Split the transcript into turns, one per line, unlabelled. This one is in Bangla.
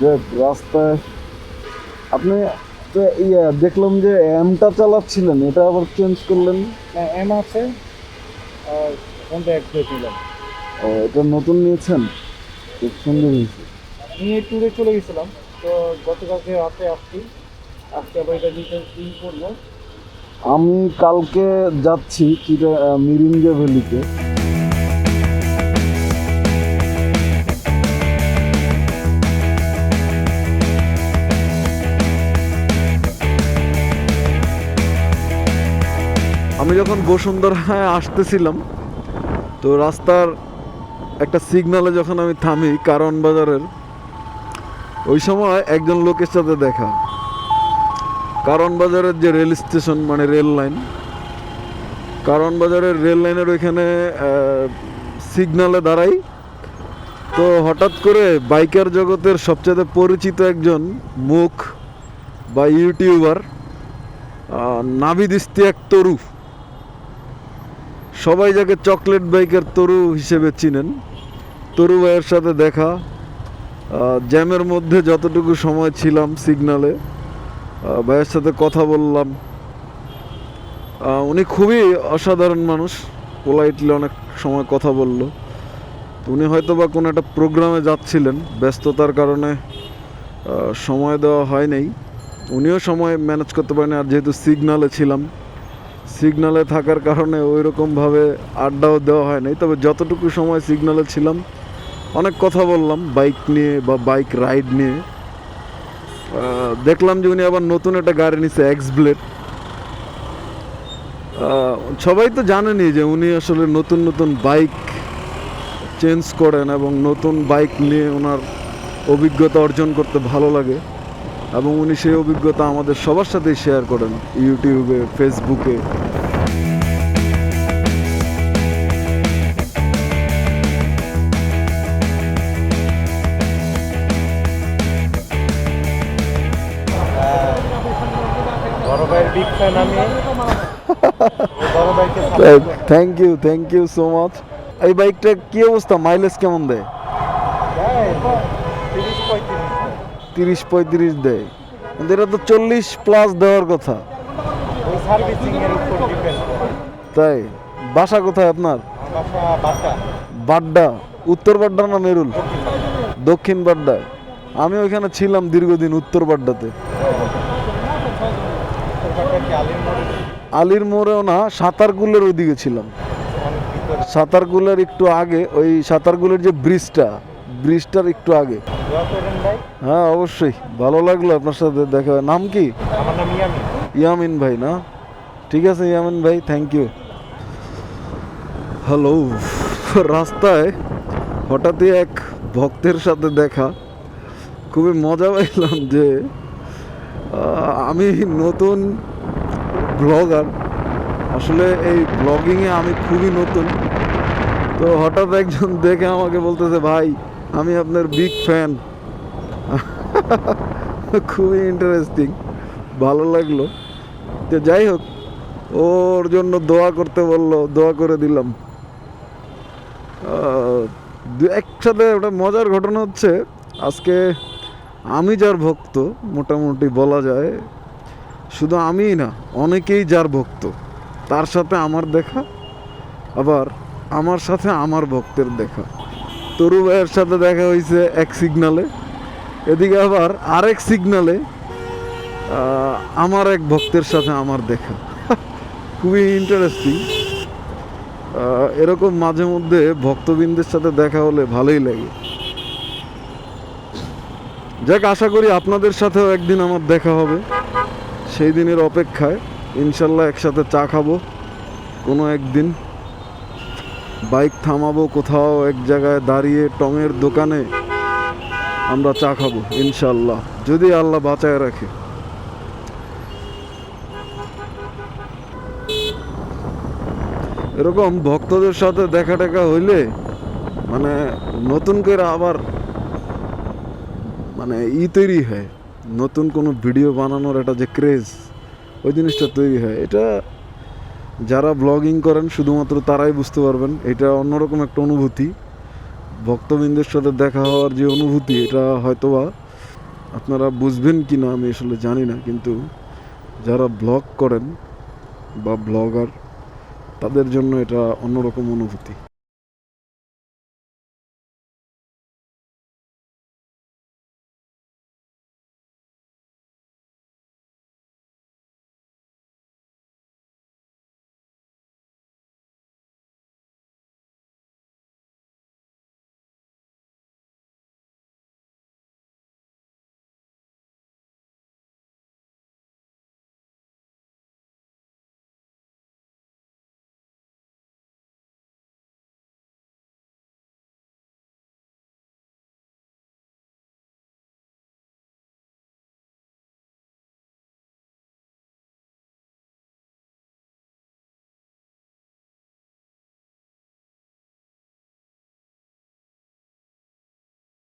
যে রাস্তায় আপনি তো ইয়ে দেখলাম যে এমটা চালাচ্ছিলেন এটা আবার চেঞ্জ করলেন?
এম আছে আর কোনটা এক নিলাম।
ও, এটা নতুন নিয়েছেন? খুব সুন্দর হয়েছে।
নিয়ে ট্যুরে চলে গেছিলাম তো গতকালকে রাতে আসছি। আজকে আবার এটা নিতে দিন করব।
আমি কালকে যাচ্ছি মিরিঞ্জা ভ্যালিতে। আমি যখন বসুন্ধরায় আসতেছিলাম, তো রাস্তার একটা সিগনালে যখন আমি থামি কারণ বাজারের, ওই সময় একজন লোকের সাথে দেখা। কারণ বাজারের যে রেল স্টেশন মানে রেল লাইন, কারণ বাজারের রেল লাইনের ওইখানে সিগনালে দাঁড়াই। তো হঠাৎ করে বাইকার জগতের সবচেয়ে পরিচিত একজন মুখ বা ইউটিউবার নাভিদ ইস্তিয়াক তরু সবাই যাকে চকলেট বাইকের তরু হিসেবে চিনেন, তরু ভাইয়ের সাথে দেখা জ্যামের মধ্যে যতটুকু সময় ছিলাম সিগনালে ভাইয়ের সাথে কথা বললাম। উনি খুবই অসাধারণ মানুষ, পোলাইটলি অনেক সময় কথা বলল। উনি হয়তো বা কোনো একটা প্রোগ্রামে যাচ্ছিলেন, ব্যস্ততার কারণে সময় দেওয়া হয় নাই উনিও সময় ম্যানেজ করতে পারেনি, আর যেহেতু সিগনালে ছিলাম সিগনালে থাকার কারণে ওই রকমভাবে আড্ডাও দেওয়া হয় নাই তবে যতটুকু সময় সিগনালে ছিলাম, অনেক কথা বললাম, বাইক নিয়ে বা বাইক রাইড নিয়ে। দেখলাম যে উনি আবার নতুন একটা গাড়ি নিছে এক্স ব্লেড সবাই তো জানেনই যে উনি আসলে নতুন নতুন বাইক চেঞ্জ করেন এবং নতুন বাইক নিয়ে ওনার অভিজ্ঞতা অর্জন করতে ভালো লাগে। এবং উনি সেই অভিজ্ঞতা আমাদের সবার সাথেই শেয়ার করেন ইউটিউবে ফেসবুকে। Thank you thank you so much এই বাইকটা কি অবস্থা? মাইলেজ কেমন দেয়
হ্যাঁ, তিরিশ পঁয়ত্রিশ
তিরিশ পঁয়ত্রিশ দেয়। কিন্তু এটা তো চল্লিশ প্লাস দেওয়ার কথা। তাই, বাসা কোথায় আপনার? বাড্ডা। উত্তর বাড্ডা না মেরুল? দক্ষিণ বাড্ডায়। আমি ওইখানে ছিলাম দীর্ঘদিন উত্তর বাড্ডাতে। আলির মোড়েও না, সাঁতারকুলের ওইদিকে ছিলাম। সাঁতারকুলের একটু আগে, ওই সাঁতারকুলের যে ব্রিজটা ব্রিজটার একটু আগে। হ্যাঁ অবশ্যই। ভালো লাগল আপনার সাথে দেখা। নাম কি?
আমার নাম ইয়ামি
ইয়ামিন ভাই না? ঠিক আছে ইয়ামিন ভাই থ্যাংক ইউ হ্যালো রাস্তায় হঠাৎই এক ভক্তের সাথে দেখা। খুবই মজা পাইলাম যে আমি নতুন ব্লগার। আসলে এই ব্লগিংয়ে আমি খুবই নতুন। তো হঠাৎ একজন দেখে আমাকে বলতেছে ভাই আমি আপনার বিগ ফ্যান খুবই ইন্টারেস্টিং ভালো লাগল। তো যাই হোক, ওর জন্য দোয়া করতে বলল, দোয়া করে দিলাম। একসাথে ওটা মজার ঘটনা হচ্ছে, আজকে আমি যার ভক্ত, মোটামুটি বলা যায়, শুধু আমিই না, অনেকেই যার ভক্ত। তার সাথে আমার দেখা, আবার আমার সাথে আমার ভক্তের দেখা। তরু ভাইয়ের সাথে দেখা হয়েছে এক সিগনালে এদিকে আবার আরেক সিগনালে আমার এক ভক্তের সাথে আমার দেখা। খুবই ইন্টারেস্টিং এরকম মাঝে মধ্যে ভক্তবৃন্দের সাথে দেখা হলে ভালোই লাগে। যাক, আশা করি আপনাদের সাথেও একদিন আমার দেখা হবে। সেই দিনের অপেক্ষায় ইনশাল্লাহ একসাথে চা খাব। কোনো একদিন। বাইক থামাবো কোথাও, এক জায়গায় দাঁড়িয়ে টঙের দোকানে আমরা চা খাব ইনশাল্লাহ যদি আল্লাহ বাঁচায় রাখে। এরকম ভক্তদের সাথে দেখা টেকা হইলে মানে নতুন করে আবার মানে ই তৈরি হয়। নতুন কোনো ভিডিও বানানোর একটা যে ক্রেজ ওই জিনিসটা তৈরি হয়। এটা যারা ব্লগিং করেন, শুধুমাত্র তারাই বুঝতে পারবেন, এটা অন্যরকম একটা অনুভূতি। ভক্তবৃন্দের সাথে দেখা হওয়ার যে অনুভূতি, এটা হয়তোবা আপনারা বুঝবেন কি না আমি আসলে জানি না, কিন্তু যারা ব্লগ করেন বা ব্লগার তাদের জন্য এটা অন্যরকম অনুভূতি।